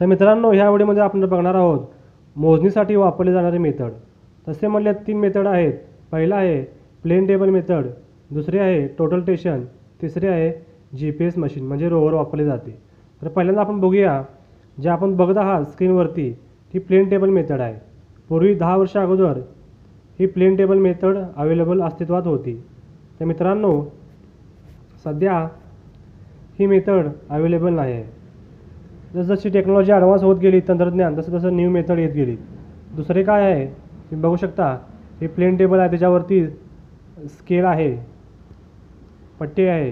तर मित्रांनो ह्या व्हिडिओमध्ये आपण बघणार आहोत मोजणीसाठी वापरले जाणारे मेथड. तसे म्हणले तीन मेथड आहेत. पहिला आहे प्लेन टेबल मेथड दुसरे आहे टोटल टेशन तिसरे आहे जी पी एस मशीन म्हणजे रोवर वापरले जाते. तर पहिल्यांदा आपण बघूया जे आपण बघत आहात स्क्रीनवरती ती प्लेन टेबल मेथड आहे. पूर्वी दहा वर्ष अगोदर ही प्लेन टेबल मेथड अवेलेबल अस्तित्वात होती. तर मित्रांनो सध्या ही मेथड अवेलेबल नाही आहे. जसजशी टेक्नॉलॉजी ॲडव्हान्स होत गेली तंत्रज्ञान तसं तसं न्यू मेथड येत गेली. दुसरे काय आहे? तुम्ही बघू शकता हे प्लेन टेबल आहे त्याच्यावरती स्केल आहे पट्टी आहे.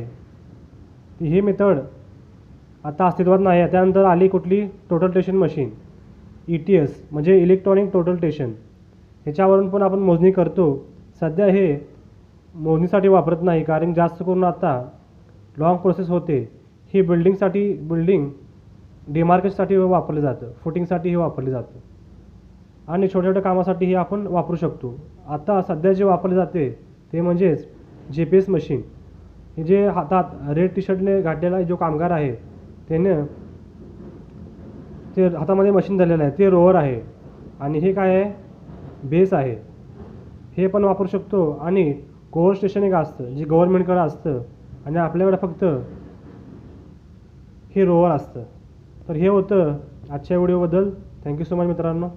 हे मेथड आता अस्तित्वात नाही आहे. त्यानंतर आली कुठली? Total station machine E T S म्हणजे इलेक्ट्रॉनिक टोटल टेशन ह्याच्यावरून पण आपण मोजणी करतो. सध्या हे मोजणीसाठी वापरत नाही कारण जास्त करून आता लॉंग प्रोसेस होते. ही बिल्डिंगसाठी बिल्डिंग डिमार्केशसाठी वापरलं जातं. फुटिंगसाठी हे वापरलं जातं. आणि छोट्या छोट्या कामासाठी हे आपण वापरू शकतो. आता सध्या जे वापरले जाते ते म्हणजेच जे पी एस मशीन हे जे हातात रेड टी शर्टने घातलेला जो कामगार आहे त्याने ते हातामध्ये मशीन धरलेलं आहे. ते रोवर आहे. आणि हे काय आहे? बेस आहे. हे पण वापरू शकतो. आणि कोअर स्टेशन एक असतं जे गव्हर्मेंटकडं असतं. आणि आपल्याकडे फक्त हे रोवर असतं. तर हे होतं आजच्या व्हिडिओबद्दल. थँक्यू सो मच मित्रांनो.